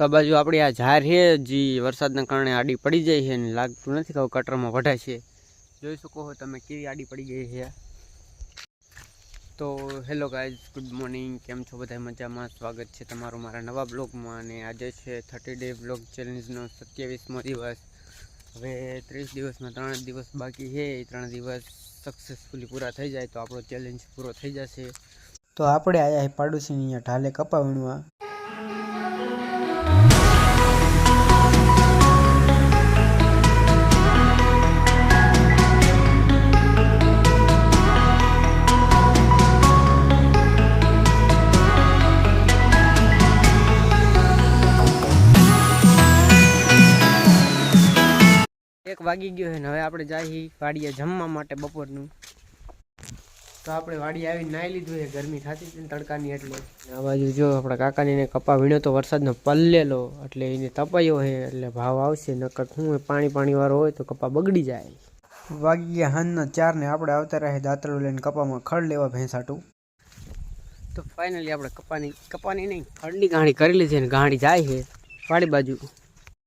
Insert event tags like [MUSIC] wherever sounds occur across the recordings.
તો બાજુ આપણી આ ઝાર છે, જે વરસાદના કારણે આડી પડી જાય છે અને લાગતું નથી કે કટરમાં વઢાય છે. જોઈ શકો છો તમે કેવી આડી પડી ગઈ છે. તો હેલો ગાઈઝ, ગુડ મોર્નિંગ. કેમ છો બધા? મજામાં? સ્વાગત છે તમારું મારા નવા બ્લોગમાં અને આજે છે થર્ટી ડે બ્લોગ ચેલેન્જનો સત્યાવીસમો દિવસ. હવે ત્રીસ દિવસમાં ત્રણ દિવસ બાકી છે. એ ત્રણ દિવસ સક્સેસફુલી પૂરા થઈ જાય તો આપણો ચેલેન્જ પૂરો થઈ જશે. તો આપણે આવ્યા પાડોશીની અહીંયા ઢાલે કપા એક વાગી ગયો છે ને હવે આપણે જાય વાડીએ જમવા માટે બપોરનું. તો આપણે વાડી આવીને નાહી લીધું છે, ગરમી થતી હતી ને તડકાની એટલે. આ બાજુ જો આપણા કાકાની કપા વીણ્યો તો વરસાદનો પલ્લેલો એટલે એને તપાયો છે, એટલે ભાવ આવશે, નકર શું પાણી પાણીવાળો હોય તો કપા બગડી જાય. વાગી ગયા હાનના ચાર ને આપણે આવતા રહે દાંતરો લઈને કપામાં ખડ લેવા ભેંસાટું. તો ફાઇનલી આપણે કપાની કપાની નહીં ખડની ગાંઠી કરી લીધી ને ગાંઠી જાય છે, વાડી બાજુ.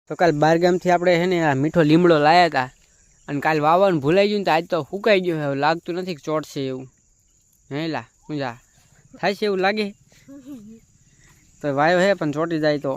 તો કાલ બારગામથી આપણે છે ને આ મીઠો લીમડો લાયા હતા અને કાલ વાવવાનું ભૂલાઈ ગયું ને તો આજ તો સુકાઈ ગયું હવે લાગતું નથી કે ચોટશે એવું. હે લા મુજા થાય છે એવું લાગે? [LAUGHS] તો વાયો હે પણ ચોટી જાય તો.